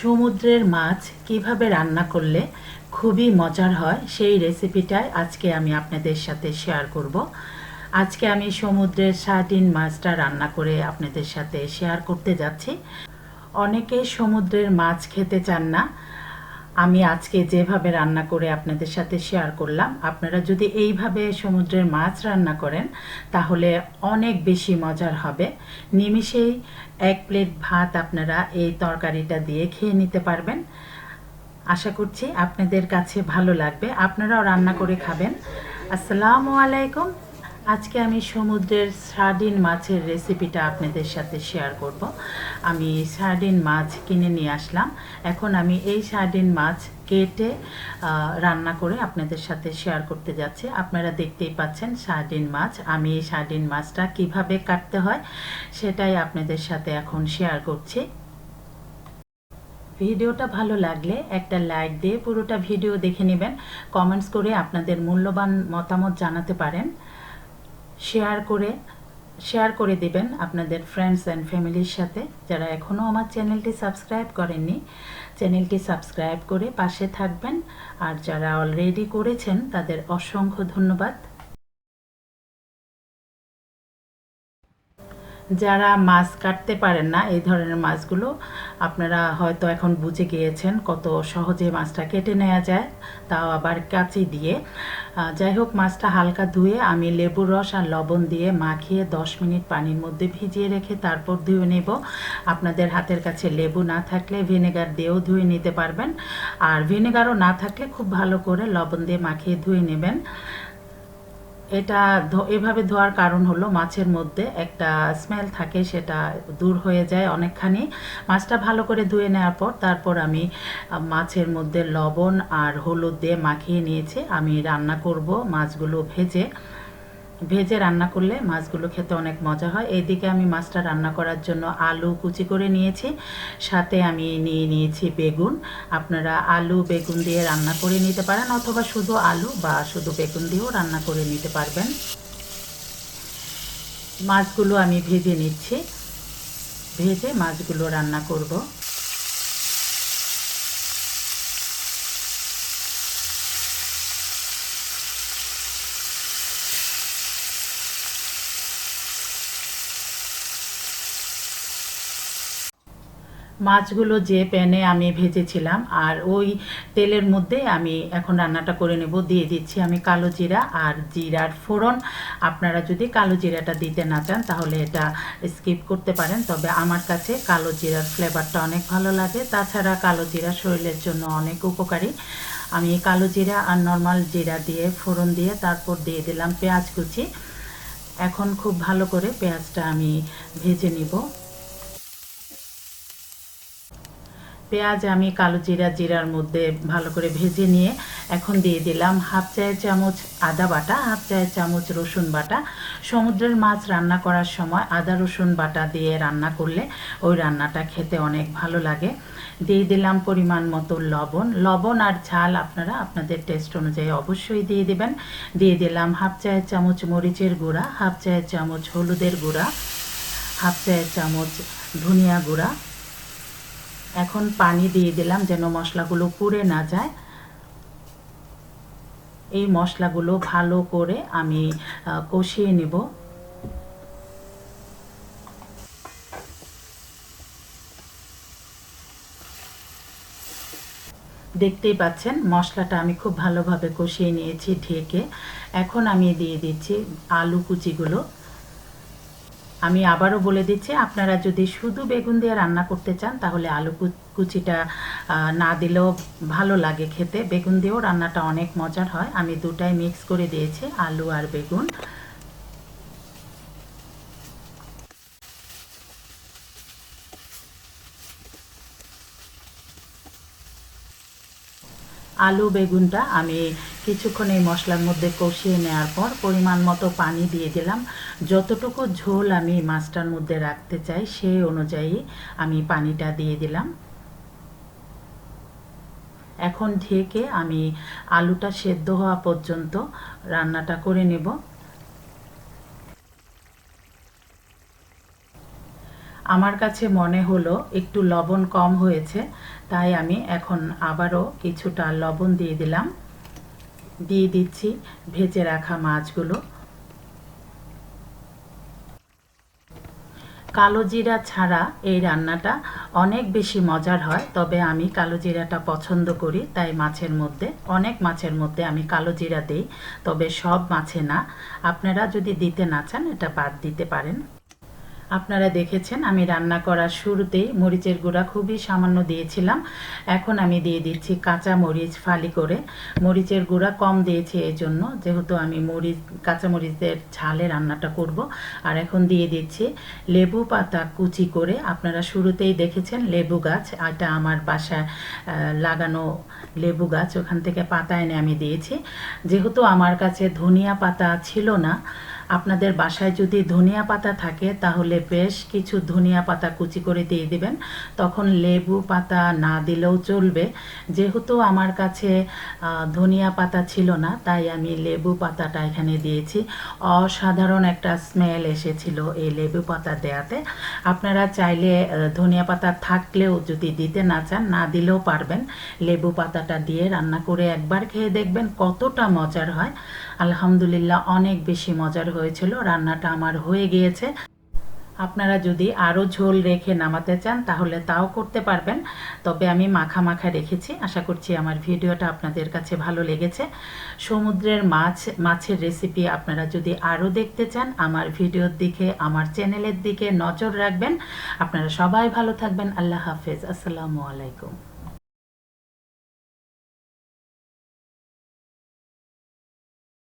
সমুদ্রের মাছ কীভাবে রান্না করলে খুবই মজার হয়, সেই রেসিপিটাই আজকে আমি আপনাদের সাথে শেয়ার করব। আজকে আমি সমুদ্রের সার্ডিন মাছটা রান্না করে আপনাদের সাথে শেয়ার করতে যাচ্ছি। অনেকে সমুদ্রের মাছ খেতে চান না আমি আজকে যেভাবে রান্না করে আপনাদের সাথে শেয়ার করলাম, আপনারা যদি এইভাবে সমুদ্রের মাছ রান্না করেন, তাহলে অনেক বেশি মজার হবে। নিমিষেই এক প্লেট ভাত আপনারা এই তরকারিটা দিয়ে খেয়ে নিতে পারবেন। আশা করছি আপনাদের কাছে ভালো লাগবে। আপনারাও রান্না করে খাবেন। আসসালামু আলাইকুম। আজকে আমি সমুদ্রের সার্ডিন মাছের রেসিপিটা আপনাদের সাথে শেয়ার করব। আমি সার্ডিন মাছ কিনে নিয়ে আসলাম। এখন আমি এই সার্ডিন মাছ কেটে রান্না করে আপনাদের সাথে শেয়ার করতে যাচ্ছি। আপনারা দেখতেই পাচ্ছেন সার্ডিন মাছ। আমি এই সার্ডিন মাছটা কীভাবে কাটতে হয় সেটাই আপনাদের সাথে এখন শেয়ার করছি। ভিডিওটা ভালো লাগলে একটা লাইক দিয়ে পুরোটা ভিডিও দেখে নেবেন। কমেন্টস করে আপনাদের মূল্যবান মতামত জানাতে পারেন। শেয়ার করে শেয়ার করে দেবেন আপনাদের ফ্রেন্ডস অ্যান্ড ফ্যামিলির সাথে যারা এখনও আমার চ্যানেলটি সাবস্ক্রাইব করেননি। চ্যানেলটি সাবস্ক্রাইব করে পাশে থাকবেন। আর যারা অলরেডি করেছেন, তাদের অসংখ্য ধন্যবাদ। যারা মাছ কাটতে পারেন না, এই ধরনের মাছগুলো আপনারা হয়তো এখন বুঝে গিয়েছেন কত সহজে মাছটা কেটে নেওয়া যায়, তাও আবার কাঁচি দিয়ে। যাই হোক, মাছটা হালকা ধুয়ে আমি লেবুর রস আর লবণ দিয়ে মাখিয়ে দশ মিনিট পানির মধ্যে ভিজিয়ে রেখে তারপর ধুয়ে নেব। আপনাদের হাতের কাছে লেবু না থাকলে ভিনেগার দিয়েও ধুয়ে নিতে পারবেন। আর ভিনেগারও না থাকলে খুব ভালো করে লবণ দিয়ে মাখিয়ে ধুয়ে নেবেন। এটা এভাবে ধোয়ার কারণ হলো মাছের মধ্যে একটা স্মেল থাকে, সেটা দূর হয়ে যায় অনেকখানি। মাছটা ভালো করে ধুয়ে নেওয়ার পর তারপর আমি মাছের মধ্যে লবণ আর হলুদ দিয়ে মাখিয়ে নিয়েছি। আমি রান্না করব মাছগুলো ভেজে। ভেজে রান্না করলে মাছগুলো খেতে অনেক মজা হয়। এইদিকে আমি মাছটা রান্না করার জন্য আলু কুচি করে নিয়েছি। সাথে আমি নিয়ে নিয়েছি বেগুন। আপনারা আলু, বেগুন দিয়ে রান্না করে নিতে পারেন অথবা শুধু আলু বা শুধু বেগুন দিয়েও রান্না করে নিতে পারবেন। মাছগুলো আমি ভেজে নিচ্ছি। ভেজে মাছগুলো রান্না করব। মাছগুলো যে প্যানে আমি ভেজেছিলাম আর ওই তেলের মধ্যে আমি এখন রান্নাটা করে নেব। দিয়ে দিচ্ছি আমি কালো জিরা আর জিরার ফোড়ন। আপনারা যদি কালো জিরাটা দিতে না চান তাহলে এটা স্কিপ করতে পারেন, তবে আমার কাছে কালো জিরার ফ্লেভারটা অনেক ভালো লাগে। তাছাড়া কালো জিরা শরীরের জন্য অনেক উপকারী। আমি কালো জিরা আর নর্মাল জিরা দিয়ে, ফোড়ন দিয়ে তারপর দিয়ে দিলাম পেঁয়াজ কুচি। এখন খুব ভালো করে পেঁয়াজটা আমি ভেজে নিব। পেঁয়াজ আমি কালো জিরা, জিরার মধ্যে ভালো করে ভেজে নিয়ে এখন দিয়ে দিলাম হাফ চায়ের চামচ আদা বাটা, হাফ চায়ের চামচ রসুন বাটা। সমুদ্রের মাছ রান্না করার সময় আদা, রসুন বাটা দিয়ে রান্না করলে ওই রান্নাটা খেতে অনেক ভালো লাগে। দিয়ে দিলাম পরিমাণ মতো লবণ। লবণ আর ঝাল আপনারা আপনাদের টেস্ট অনুযায়ী অবশ্যই দিয়ে দেবেন। দিয়ে দিলাম হাফ চায়ের চামচ মরিচের গুঁড়া, হাফ চায়ের চামচ হলুদের গুঁড়া, হাফ চায়ের চামচ ধনিয়া গুঁড়া এখন পানি দিয়ে দিলাম যেন মশলাগুলো পুড়ে না যায়। এই মশলাগুলো ভালো করে আমি কষিয়ে নেব। দেখতেই পাচ্ছেন, মশলাটা আমি খুব ভালোভাবে কষিয়ে নিয়েছি ঢেকে। এখন আমি দিয়ে দিচ্ছি আলু কুচিগুলো। আমি আবারও বলে দিচ্ছি, আপনারা যদি শুধু বেগুন দিয়ে রান্না করতে চান, তাহলে আলু কুচিটা না দিলেও ভালো লাগে খেতে। বেগুন দিয়েও রান্নাটা অনেক মজার হয়। আমি দুটাই মিক্স করে দিয়েছি, আলু আর বেগুন। আলু, বেগুনটা আমি কিছুক্ষণ এই মশলার মধ্যে কষিয়ে নেওয়ার পর পরিমাণ মতো পানি দিয়ে দিলাম। যতটুকু ঝোল আমি মাছটার মধ্যে রাখতে চাই সেই অনুযায়ী আমি পানিটা দিয়ে দিলাম। এখন ঢেকে আমি আলুটা সেদ্ধ হওয়া পর্যন্ত রান্নাটা করে নেব। আমার কাছে মনে হলো একটু লবণ কম হয়েছে, তাই আমি এখন আবারও কিছুটা লবণ দিয়ে দিলাম। দিয়ে দিচ্ছি ভেজে রাখা মাছগুলো। কালো জিরা ছাড়া এই রান্নাটা অনেক বেশি মজার হয়, তবে আমি কালো জিরাটা পছন্দ করি, তাই মাছের মধ্যে, অনেক মাছের মধ্যে আমি কালো জিরা দিই, তবে সব মাছে না। আপনারা যদি দিতে না চান, এটা বাদ দিতে পারেন। আপনারা দেখেছেন, আমি রান্না করার শুরুতেই মরিচের গুঁড়া খুবই সামান্য দিয়েছিলাম। এখন আমি দিয়ে দিচ্ছি কাঁচা মরিচ ফালি করে। মরিচের গুঁড়া কম দিয়েছি এই জন্য, যেহেতু আমি মরিচ, কাঁচা মরিচের ঝালে রান্নাটা করব। আর এখন দিয়ে দিচ্ছি লেবু পাতা কুচি করে। আপনারা শুরুতেই দেখেছেন লেবু গাছ, এটা আমার বাসায় লাগানো লেবু গাছ, ওখান থেকে পাতা এনে আমি দিয়েছি। যেহেতু আমার কাছে ধনিয়া পাতা ছিল না আপনাদের বাসায় যদি ধনিয়া পাতা থাকে, তাহলে বেশ কিছু ধনিয়া পাতা কুচি করে দিয়ে দিবেন। তখন লেবু পাতা না দিলেও চলবে। যেহেতু আমার কাছে ধনিয়া পাতা ছিল না, তাই আমি লেবু পাতাটা এখানে দিয়েছি। অসাধারণ একটা স্মেল এসেছিল এই লেবু পাতা দেয়াতে। আপনারা চাইলে ধনিয়া পাতা থাকলেও যদি দিতে না চান, না দিলেও পারবেন। লেবু পাতাটা দিয়ে রান্না করে একবার খেয়ে দেখবেন কতটা মজার হয়। আলহামদুলিল্লাহ, অনেক বেশি মজার হয়েছিল, রান্নাটা আমার হয়ে গিয়েছে। আপনারা যদি আরও ঝোল রেখে নামাতে চান, তাহলে তাও করতে পারবেন। তবে আমি মাখা মাখা রেখেছি। আশা করছি আমার ভিডিওটা আপনাদের কাছে ভালো লেগেছে। সমুদ্রের মাছ, মাছের রেসিপি আপনারা যদি আরও দেখতে চান, আমার ভিডিওর দিকে, আমার চ্যানেলের দিকে নজর রাখবেন। আপনারা সবাই ভালো থাকবেন। আল্লাহ হাফেজ। আসসালামু আলাইকুম।